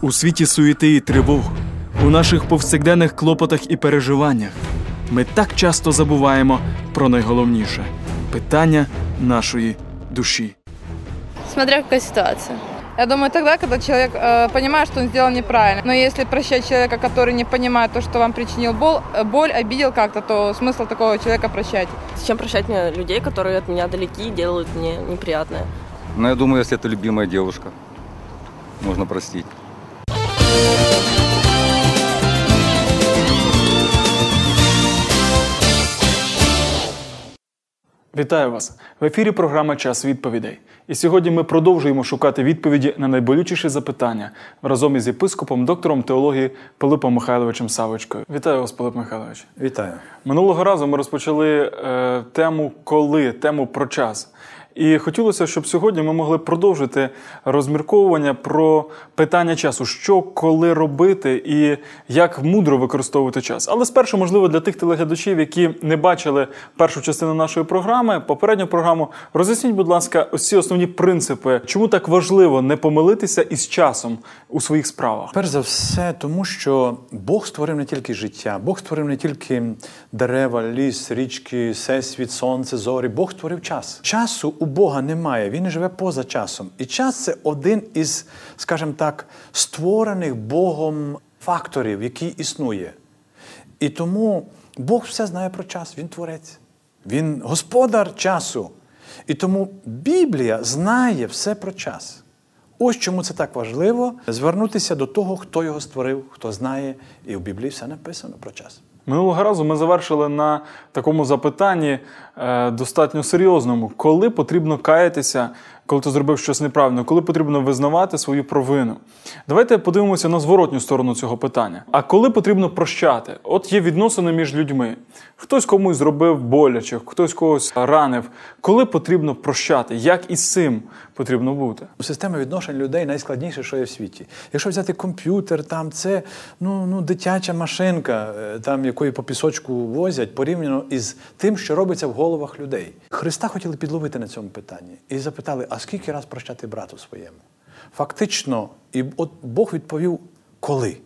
У світі суєти і тривог, у наших повсякденних клопотах і переживаннях ми так часто забуваємо про найголовніше питання нашої душі. Смотря какая ситуация. Я думаю, тогда, когда человек э, понимает, что он сделал неправильно. Но если прощать человека, который не понимает то, что вам причинил бол, э, боль, обидел как-то, то смысл такого человека прощать. Зачем прощать мне людей, которые от меня далеки и делают мне неприятное? Но я думаю, если это любимая девушка, можно простить. Вітаю вас! В ефірі програма Час відповідей. І сьогодні ми продовжуємо шукати відповіді на найболючіші запитання разом із єпископом, доктором теології Пилипом Михайловичем Савочкою. Вітаю вас, Пилип Михайлович. Вітаю. Минулого разу ми розпочали е, тему коли, тему про час. І хотілося, щоб сьогодні ми могли продовжити розмірковування про питання часу, що коли робити і як мудро використовувати час. Але спершу, можливо, для тих телеглядачів, які не бачили першу частину нашої програми, попередню програму, роз'ясніть, будь ласка, ці основні принципи, чому так важливо не помилитися із часом у своїх справах. Перш за все, тому що Бог створив не тільки життя, Бог створив не тільки дерева, ліс, річки, всесвіт, сонце, зорі. Бог створив час. Часу у Бога немає, він живе поза часом. І час це один із, скажімо так, створених Богом факторів, який існує. І тому Бог все знає про час, Він творець, Він господар часу. І тому Біблія знає все про час. Ось чому це так важливо звернутися до того, хто його створив, хто знає, і в Біблії все написано про час. Минулого разу ми завершили на такому запитанні е, достатньо серйозному, коли потрібно каятися, коли ти зробив щось неправильно, коли потрібно визнавати свою провину. Давайте подивимося на зворотню сторону цього питання. А коли потрібно прощати? От є відносини між людьми. Хтось комусь зробив боляче, хтось когось ранив. Коли потрібно прощати? Як із цим потрібно бути? Система відношень людей найскладніше, що є в світі. Якщо взяти комп'ютер, там це ну, ну, дитяча машинка, е, там якої по пісочку возять, порівняно із тим, що робиться в головах людей. Христа хотіли підловити на цьому питанні і запитали: а скільки раз прощати брату своєму? Фактично, і от Бог відповів, коли?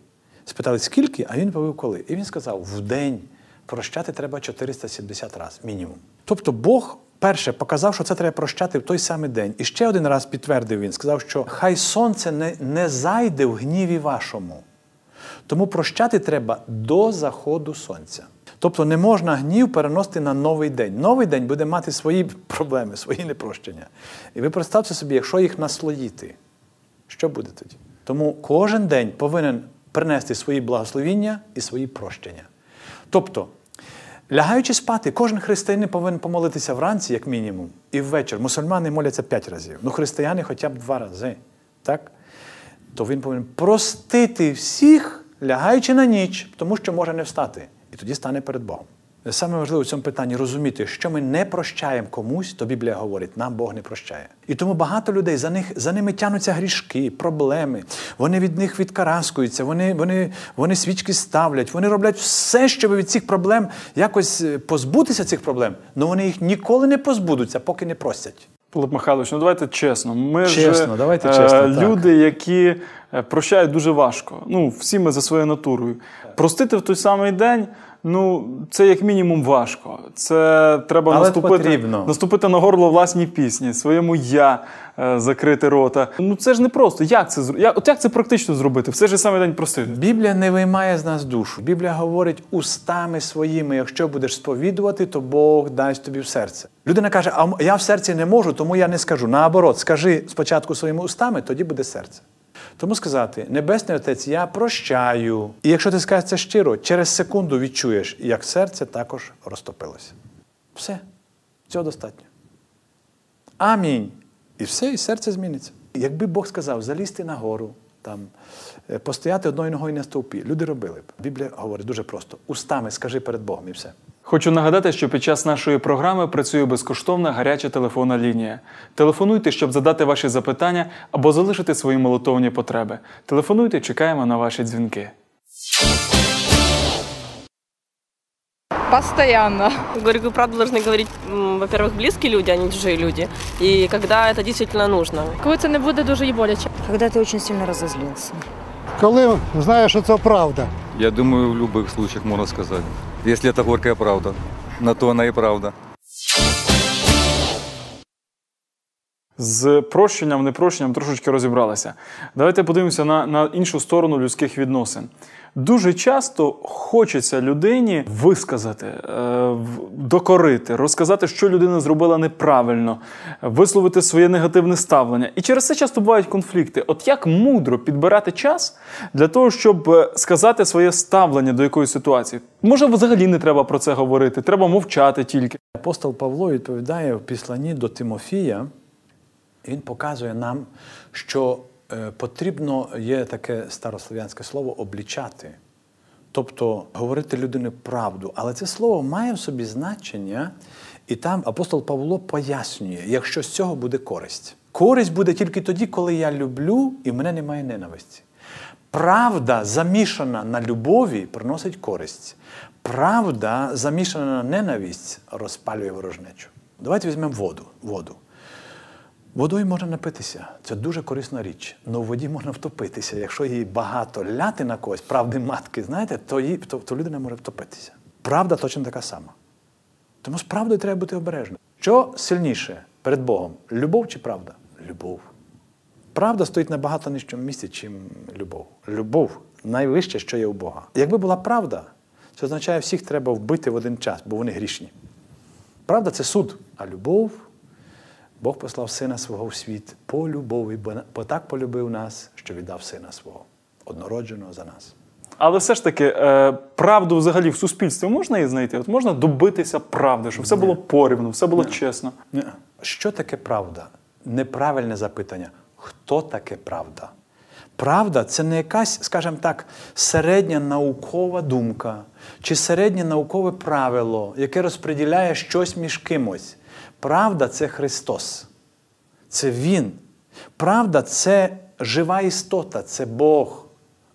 Спитали, скільки, а він відповів, коли. І він сказав: в день прощати треба 470 разів, мінімум. Тобто Бог. Перше показав, що це треба прощати в той самий день. І ще один раз підтвердив він, сказав, що хай сонце не, не зайде в гніві вашому. Тому прощати треба до заходу сонця. Тобто не можна гнів переносити на новий день. Новий день буде мати свої проблеми, свої непрощення. І ви представте собі, якщо їх наслоїти, що буде тоді? Тому кожен день повинен принести свої благословіння і свої прощення. Тобто, Лягаючи спати, кожен християнин повинен помолитися вранці, як мінімум, і ввечері. Мусульмани моляться п'ять разів. Ну, християни хоча б два рази. Так? То він повинен простити всіх, лягаючи на ніч, тому що може не встати. І тоді стане перед Богом. Саме важливе в цьому питанні розуміти, що ми не прощаємо комусь, то Біблія говорить, нам Бог не прощає. І тому багато людей за них за ними тянуться грішки, проблеми. Вони від них відкараскуються, вони вони, вони свічки ставлять, вони роблять все, щоб від цих проблем якось позбутися цих проблем, але вони їх ніколи не позбудуться, поки не просять. Пилип Михайлович, ну давайте чесно. Ми чесно, ж давайте е, чесно, люди, які прощають дуже важко. Ну, всі ми за своєю натурою. Простити в той самий день. Ну, це як мінімум важко. Це треба Але наступити потрібно. наступити на горло власній пісні, своєму я е, закрити рота. Ну це ж не просто. Як це як, от як це практично зробити? В цей же самий день простити. Біблія не виймає з нас душу. Біблія говорить устами своїми, якщо будеш сповідувати, то Бог дасть тобі в серце. Людина каже, а я в серці не можу, тому я не скажу. Наоборот, скажи спочатку своїми устами, тоді буде серце. Тому сказати, Небесний Отець, я прощаю. І якщо ти скажеш це щиро, через секунду відчуєш, як серце також розтопилося. Все, цього достатньо. Амінь. І все, і серце зміниться. Якби Бог сказав залізти на гору, там, е, постояти одною ногою на стовпі, люди робили б. Біблія говорить дуже просто: устами скажи перед Богом і все. Хочу нагадати, що під час нашої програми працює безкоштовна гаряча телефонна лінія. Телефонуйте, щоб задати ваші запитання або залишити свої молитовні потреби. Телефонуйте, чекаємо на ваші дзвінки. Постоянно. Говорю, вы правду должны говорить, м, во-первых, близкие люди, а не чужие люди. И когда это действительно нужно. Коли це не буде дуже і боляче. Когда ты очень сильно разозлился. коли знаєш, що це правда. Я думаю, в любых случаях можно сказать. Если это горькая правда, на то она и правда. З прощенням, непрощенням трошечки розібралися. Давайте подивимося на, на іншу сторону людських відносин. Дуже часто хочеться людині висказати, е, докорити, розказати, що людина зробила неправильно, висловити своє негативне ставлення. І через це часто бувають конфлікти. От як мудро підбирати час для того, щоб е, сказати своє ставлення до якоїсь ситуації? Може, взагалі не треба про це говорити, треба мовчати тільки. Апостол Павло відповідає в післанні до Тимофія, він показує нам, що потрібно є таке старослов'янське слово облічати. Тобто говорити людині правду. Але це слово має в собі значення, і там апостол Павло пояснює, якщо з цього буде користь. Користь буде тільки тоді, коли я люблю і в мене немає ненависті. Правда, замішана на любові, приносить користь. Правда, замішана на ненависть, розпалює ворожнечу. Давайте візьмемо воду. воду. Водою можна напитися, це дуже корисна річ. Але в воді можна втопитися. Якщо її багато ляти на когось, правди матки, знаєте, то, її, то, то людина може втопитися. Правда точно така сама. Тому з правдою треба бути обережним. Що сильніше перед Богом? Любов чи правда? Любов. Правда стоїть набагато нижчому місці, ніж любов. Любов найвище, що є у Бога. Якби була правда, це означає, всіх треба вбити в один час, бо вони грішні. Правда це суд, а любов Бог послав сина свого в світ по любові, бо, так полюбив нас, що віддав сина свого, однородженого за нас. Але все ж таки, е, правду взагалі в суспільстві можна її знайти? От можна добитися правди, щоб все було порівну, все було чесно. Ні. Що таке правда? Неправильне запитання. Хто таке правда? Правда це не якась, скажімо так, середня наукова думка чи середнє наукове правило, яке розподіляє щось між кимось. Правда це Христос. Це Він. Правда це жива істота, це Бог,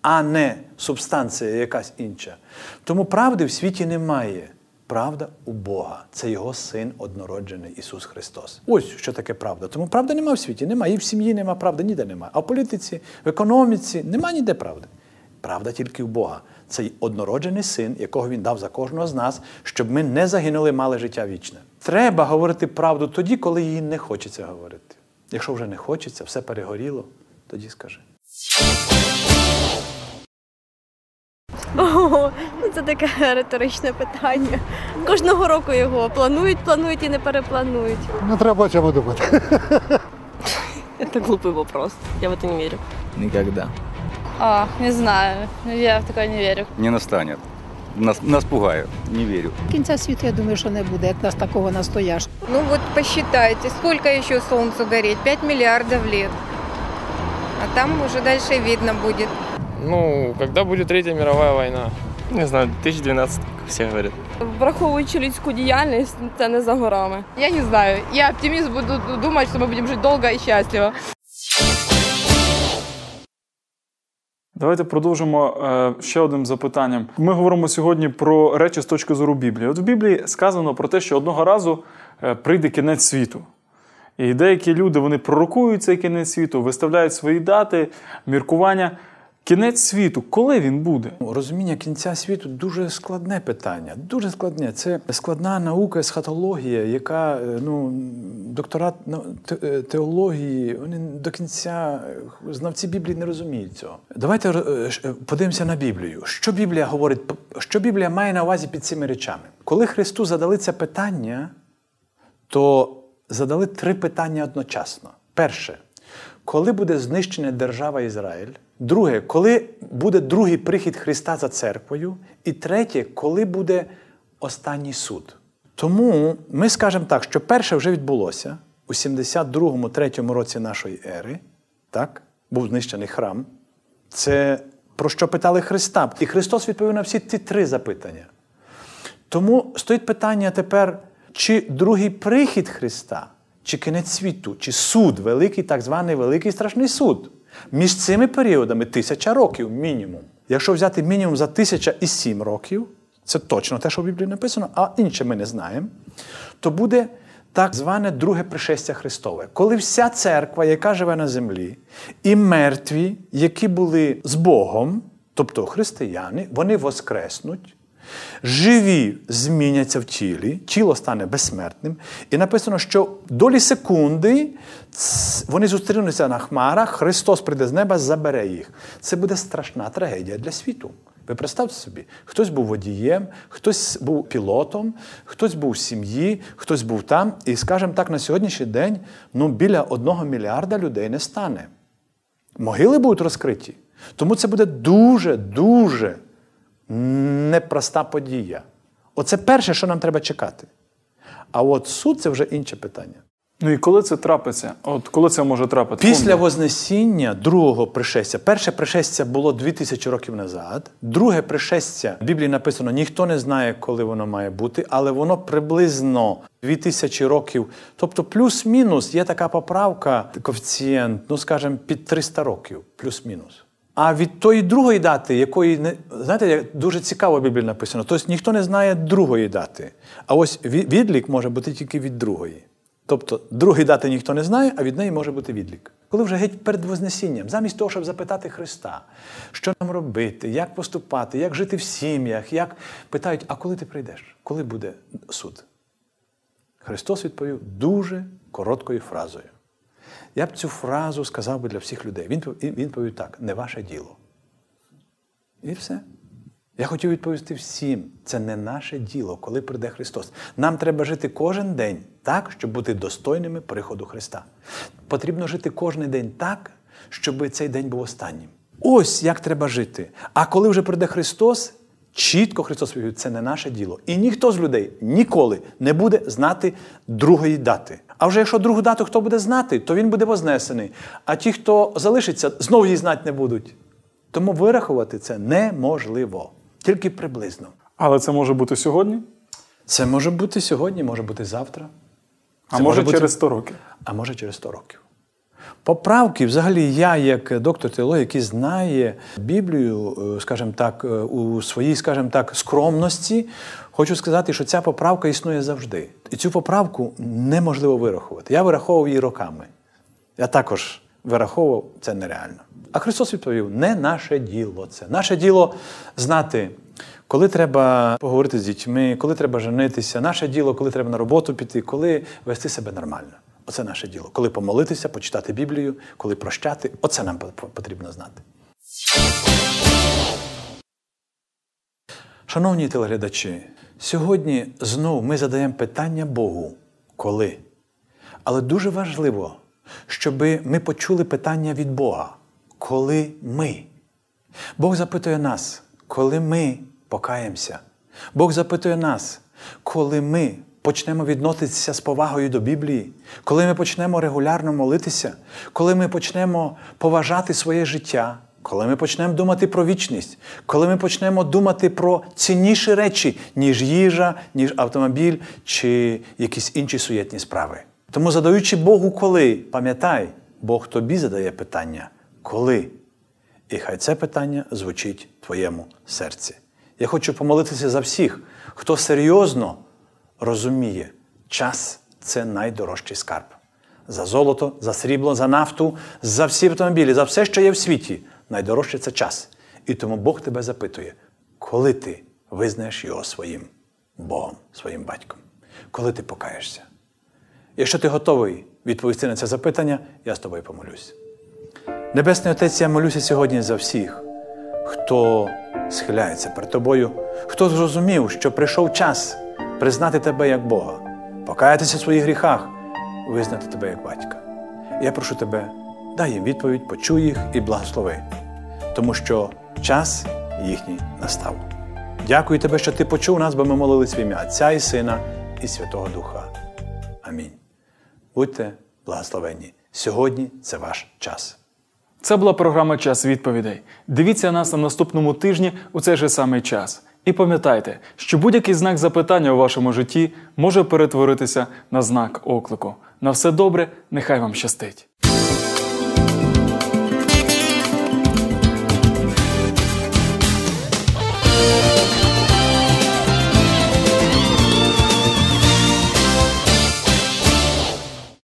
а не субстанція якась інша. Тому правди в світі немає. Правда у Бога. Це Його син однороджений Ісус Христос. Ось що таке правда. Тому правди нема в світі, нема. І в сім'ї нема правди, ніде нема. А в політиці, в економіці нема ніде правди. Правда тільки в Бога. Це однороджений син, якого він дав за кожного з нас, щоб ми не загинули, мали життя вічне. Треба говорити правду тоді, коли її не хочеться говорити. Якщо вже не хочеться, все перегоріло, тоді скажи. Ого, ну це таке риторичне питання. Кожного року його планують, планують і не перепланують. Не треба о цьому думати. Это глупый вопрос. Я в это не верю. А, не знаю. Я в такое не верю. Не настанет. Нас, нас пугают. Не верю. Кінця світу, я думаю, що не буде, як нас такого настоящего. Ну вот посчитайте, сколько еще Солнцу гореть? 5 миллиардов лет. А там уже дальше видно будет. Ну, когда будет Третья мировая война? Не знаю, 2012, как все говорят. Враховуючи людську діяльність, це не за горами. Я не знаю. Я оптимист буду думать, что мы будем жить долго и счастливо. Давайте продовжимо е, ще одним запитанням. Ми говоримо сьогодні про речі з точки зору Біблії. От в Біблії сказано про те, що одного разу е, прийде кінець світу. І деякі люди вони пророкують цей кінець світу, виставляють свої дати, міркування. Кінець світу, коли він буде? Розуміння кінця світу дуже складне питання. Дуже складне. Це складна наука, есхатологія, яка е, ну, докторат ну, е, теології, вони до кінця е, знавці Біблії не розуміють цього. Давайте подивимося на Біблію. Що Біблія говорить, що Біблія має на увазі під цими речами? Коли Христу задали це питання, то задали три питання одночасно. Перше, коли буде знищена держава Ізраїль? Друге, коли буде другий прихід Христа за церквою? І третє, коли буде останній суд? Тому ми скажемо так, що перше вже відбулося у 72-3 році нашої ери, так? був знищений храм. Це про що питали Христа. І Христос відповів на всі ці три запитання. Тому стоїть питання тепер, чи другий прихід Христа, чи кінець світу, чи суд, великий, так званий великий страшний суд. Між цими періодами тисяча років мінімум. Якщо взяти мінімум за тисяча і сім років, це точно те, що в Біблії написано, а інше ми не знаємо, то буде так зване друге пришестя Христове, коли вся церква, яка живе на землі, і мертві, які були з Богом, тобто християни, вони воскреснуть. Живі зміняться в тілі, тіло стане безсмертним. І написано, що долі секунди вони зустрінуться на хмарах, Христос прийде з неба, забере їх. Це буде страшна трагедія для світу. Ви представте собі, хтось був водієм, хтось був пілотом, хтось був в сім'ї, хтось був там. І, скажімо так, на сьогоднішній день ну, біля одного мільярда людей не стане. Могили будуть розкриті. Тому це буде дуже, дуже непроста подія. Оце перше, що нам треба чекати. А от суд це вже інше питання. Ну і коли це трапиться? От коли це може трапитися? Після Вознесіння другого пришестя, перше пришестя було 2000 років назад. Друге пришестя в Біблії написано: ніхто не знає, коли воно має бути, але воно приблизно 2000 років. Тобто, плюс-мінус є така поправка, коефіцієнт, ну скажімо, під 300 років, плюс-мінус. А від тої другої дати, якої не знаєте, дуже цікаво в Біблії написано, тобто ніхто не знає другої дати. А ось відлік може бути тільки від другої. Тобто другої дати ніхто не знає, а від неї може бути відлік. Коли вже геть перед Вознесінням, замість того, щоб запитати Христа, що нам робити, як поступати, як жити в сім'ях, як питають, а коли ти прийдеш? Коли буде суд? Христос відповів дуже короткою фразою. Я б цю фразу сказав би для всіх людей. Він, він відповів так: не ваше діло. І все. Я хотів відповісти всім, це не наше діло, коли прийде Христос. Нам треба жити кожен день так, щоб бути достойними приходу Христа. Потрібно жити кожен день так, щоб цей день був останнім. Ось як треба жити. А коли вже прийде Христос, чітко Христос відповів, це не наше діло. І ніхто з людей ніколи не буде знати другої дати. А вже якщо другу дату хто буде знати, то він буде вознесений. А ті, хто залишиться, знову її знати не будуть. Тому вирахувати це неможливо, тільки приблизно. Але це може бути сьогодні, Це може бути сьогодні, може бути завтра. а Це може бути- через 100 років. а може через 100 років. Поправки, взагалі, я, як доктор теології, який знає Біблію, е, скажімо так, е, у своїй, скажімо так, скромності, хочу сказати, що ця поправка існує завжди. І цю поправку неможливо вирахувати. Я вираховував її роками. Я також вираховував це нереально. А Христос відповів: не наше діло це. Наше діло знати, коли треба поговорити з дітьми, коли треба женитися, наше діло, коли треба на роботу піти, коли вести себе нормально. Оце наше діло. Коли помолитися, почитати Біблію, коли прощати, оце нам потрібно знати. Шановні телеглядачі, сьогодні знову ми задаємо питання Богу, коли. Але дуже важливо, щоб ми почули питання від Бога, коли ми. Бог запитує нас, коли ми покаємося. Бог запитує нас, коли ми почнемо відноситися з повагою до Біблії, коли ми почнемо регулярно молитися, коли ми почнемо поважати своє життя, коли ми почнемо думати про вічність, коли ми почнемо думати про цінніші речі, ніж їжа, ніж автомобіль чи якісь інші суєтні справи. Тому, задаючи Богу коли, пам'ятай, Бог тобі задає питання коли. І хай це питання звучить в твоєму серці. Я хочу помолитися за всіх, хто серйозно розуміє, час це найдорожчий скарб. За золото, за срібло, за нафту, за всі автомобілі, за все, що є в світі. Найдорожче це час. І тому Бог тебе запитує, коли ти визнаєш його своїм Богом, своїм батьком, коли ти покаєшся. Якщо ти готовий відповісти на це запитання, я з тобою помолюсь. Небесний Отець, я молюся сьогодні за всіх, хто схиляється перед тобою, хто зрозумів, що прийшов час признати тебе як Бога, покаятися в своїх гріхах, визнати тебе як батька. Я прошу тебе, дай їм відповідь, почуй їх і благослови, тому що час їхній настав. Дякую тебе, що ти почув нас, бо ми молились в ім'я Отця і Сина і Святого Духа. Амінь. Будьте благословенні. Сьогодні це ваш час. Це була програма Час відповідей. Дивіться нас на наступному тижні у цей же самий час. І пам'ятайте, що будь-який знак запитання у вашому житті може перетворитися на знак оклику. На все добре, нехай вам щастить.